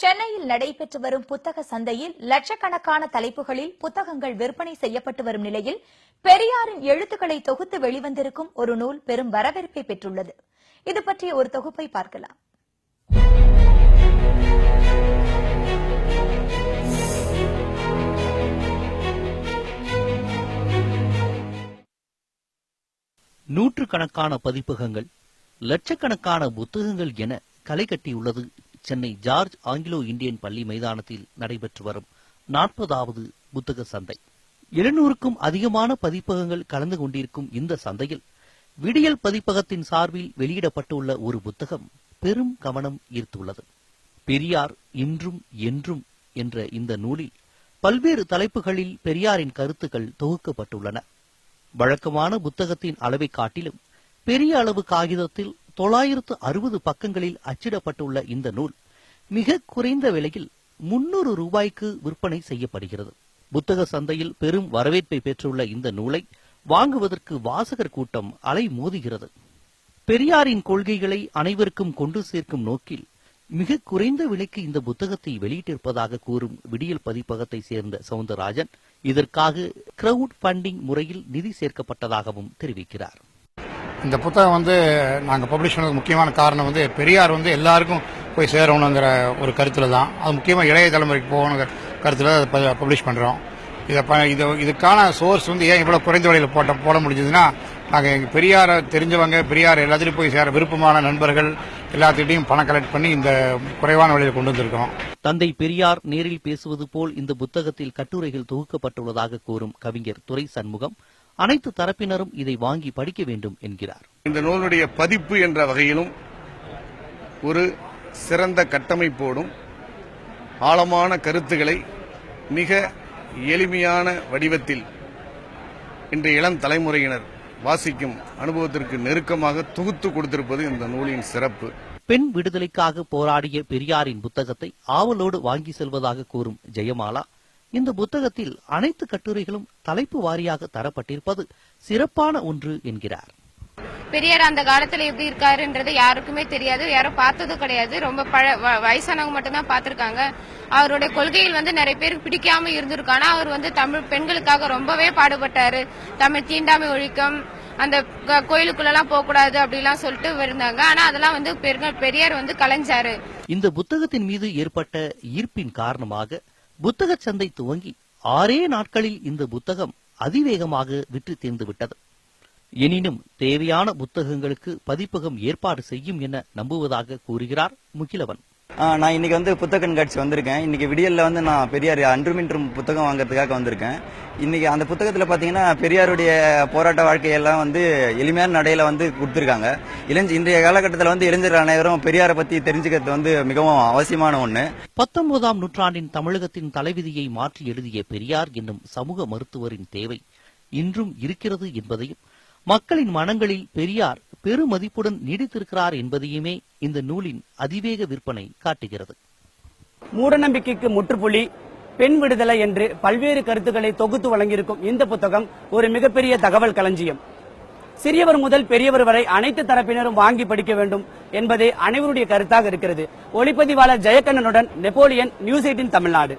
சென்னையில் நடைபெற்று வரும் புத்தக சந்தையில் லட்சக்கணக்கான தலைப்புகளில் புத்தகங்கள் விற்பனை செய்யப்பட்டு வரும் நிலையில் பெரியாரின் எழுத்துக்களை தொகுத்து வெளிவந்திருக்கும் ஒரு நூல் பெரும் வரவேற்பை பெற்றுள்ளது. இது பற்றிய ஒரு தொகுப்பை பார்க்கலாம். நூற்றுக்கணக்கான பதிப்பகங்கள் லட்சக்கணக்கான புத்தகங்கள் என களை கட்டியுள்ளது சென்னை ஜார்ஜ் ஆங்கிலோ இந்தியன் பள்ளி மைதானத்தில் நடைபெற்று வரும் நாற்பதாவது புத்தக சந்தை. எழுநூறுக்கும் அதிகமான பதிப்பகங்கள் கலந்து கொண்டிருக்கும் இந்த சந்தையில் விடியல் பதிப்பகத்தின் சார்பில் வெளியிடப்பட்டுள்ள ஒரு புத்தகம் பெரும் கவனம் ஈர்த்துள்ளது. பெரியார் இன்றும் என்றும் என்ற இந்த நூலில் பல்வேறு தலைப்புகளில் பெரியாரின் கருத்துக்கள் தொகுக்கப்பட்டுள்ளன. வழக்கமான புத்தகத்தின் அளவை காட்டிலும் பெரிய அளவு காகிதத்தில் தொள்ளாயிரத்து அறுபது பக்கங்களில் அச்சிடப்பட்டுள்ள இந்த நூல் மிக குறைந்த விலையில் முன்னூறு ரூபாய்க்கு விற்பனை செய்யப்படுகிறது. புத்தக சந்தையில் பெரும் வரவேற்பை பெற்றுள்ள இந்த நூலை வாங்குவதற்கு வாசகர் கூட்டம் அலை மோதுகிறது. பெரியாரின் கொள்கைகளை அனைவருக்கும் கொண்டு சேர்க்கும் நோக்கில் மிக குறைந்த விலைக்கு இந்த புத்தகத்தை வெளியிட்டிருப்பதாக கூறும் விடியல் பதிப்பகத்தை சேர்ந்த சவுந்தரராஜன் இதற்காக கிரவுட் ஃபண்டிங் முறையில் நிதி சேர்க்கப்பட்டதாகவும் தெரிவிக்கிறார். இந்த புத்தகம் வந்து நாங்கள் பப்ளிஷ் பண்ணதுக்கு முக்கியமான காரணம் வந்து பெரியார் வந்து எல்லாருக்கும் போய் சேரணுங்கிற ஒரு கருத்தில் தான். அது முக்கியமாக இளைய தலைமுறைக்கு போகணுங்கிற கருத்தில் அதை பப்ளிஷ் பண்ணுறோம் இதை ப இது இதுக்கான சோர்ஸ் வந்து ஏன் இவ்வளோ குறைந்த விலையில் போட்ட போட முடிஞ்சதுன்னா நாங்கள் எங்கள் பெரியாரை தெரிஞ்சவங்க பெரியார் எல்லாத்துலேயும் போய் சேர விருப்பமான நண்பர்கள் எல்லாத்துக்கிட்டையும் பணம் கலெக்ட் பண்ணி இந்த குறைவான விலையில் கொண்டு வந்திருக்கோம். தந்தை பெரியார் நேரில் பேசுவது போல் இந்த புத்தகத்தில் கட்டுரைகள் தொகுக்கப்பட்டுள்ளதாக கூறும் கவிஞர் துரை சண்முகம் அனைத்து தரப்பினரும் இதை வாங்கி படிக்க வேண்டும் என்கிறார். இந்த நூலுடைய பதிப்பு என்ற வகையிலும் ஒரு சிறந்த கட்டமைப்போடும் ஆழமான கருத்துக்களை மிக எளிமையான வடிவத்தில் இன்றைய இளம் தலைமுறையினர் வாசிக்கும் அனுபவத்திற்கு நெருக்கமாக தொகுத்து கொடுத்திருப்பது இந்த நூலின் சிறப்பு. பெண் விடுதலைக்காக போராடிய பெரியாரின் புத்தகத்தை ஆவலோடு வாங்கி செல்வதாக கூறும் ஜெயமாலா இந்த புத்தகத்தில் அனைத்து கட்டுரைகளும் தலைப்பு வாரியாக தரப்பட்டிருப்பது சிறப்பான ஒன்று என்கிறார். பெரியார் அந்த காலத்துல எப்படி இருக்காருன்றது யாருக்குமே தெரியாது. யாரும் பார்த்ததும் கிடையாது. ரொம்ப பழ வயசானவங்க மட்டும்தான் பார்த்திருக்காங்க. அவருடைய கொள்கைகள் வந்து நிறைய பேருக்கு பிடிக்காம இருந்திருக்கும் ஆனா அவர் வந்து தமிழ் பெண்களுக்காக ரொம்பவே பாடுபட்டாரு. தமிழ் தீண்டாமை ஒழிக்கம் அந்த க- கோயிலுக்குள்ளெல்லாம் போக கூடாது அப்படிலாம் சொல்லிட்டு இருந்தாங்க. ஆனா அதெல்லாம் வந்து பெரியார் வந்து கலைஞ்சாரு. இந்த புத்தகத்தின் மீது ஏற்பட்ட ஈர்ப்பின் காரணமாக புத்தக சந்தை துவங்கி ஆறே நாட்களில் இந்த புத்தகம் அதிவேகமாக விற்று தீர்ந்து விட்டது எனினும் தேவையான புத்தகங்களுக்கு பதிப்பகம் ஏற்பாடு செய்யும் என நம்புவதாக கூறுகிறார் முகிலவன். நான் இன்றைக்கி வந்து புத்தக கண்காட்சி வந்திருக்கேன். இன்றைக்கி விடியல்ல வந்து நான் பெரியார் அன்றுமின்றும் புத்தகம் வாங்குறதுக்காக வந்திருக்கேன். இன்றைக்கி அந்த புத்தகத்தில் பார்த்தீங்கன்னா பெரியாருடைய போராட்ட வாழ்க்கையெல்லாம் வந்து எளிமையான நடையில் வந்து கொடுத்துருக்காங்க. இளைஞ இன்றைய காலகட்டத்தில் வந்து இளைஞர் அனைவரும் பெரியாரை பற்றி தெரிஞ்சுக்கிறது வந்து மிகவும் அவசியமான ஒன்று பத்தொன்பதாம் நூற்றாண்டின் தமிழகத்தின் தலைவிதியை மாற்றி எழுதிய பெரியார் என்னும் சமூக மருத்துவரின் தேவை இன்றும் இருக்கிறது என்பதையும் மக்களின் மனங்களில் பெரியார் பெருமதிப்புடன் நீடித்திருக்கிறார் என்பதையுமே இந்த நூலின் அதிவேக விற்பனை காட்டுகிறது. மூடநம்பிக்கைக்கு முற்றுப்புள்ளி பெண் விடுதலை என்று பல்வேறு கருத்துக்களை தொகுத்து வழங்கியிருக்கும் இந்த புத்தகம் ஒரு மிகப்பெரிய தகவல் களஞ்சியம். சிறியவர் முதல் பெரியவர் வரை அனைத்து தரப்பினரும் வாங்கி படிக்க வேண்டும் என்பதே அனைவருடைய கருத்தாக இருக்கிறது. ஒளிப்பதிவாளர் ஜெயக்கண்ணனுடன் நெப்போலியன் நியூஸ் எயிட்டின் தமிழ்நாடு.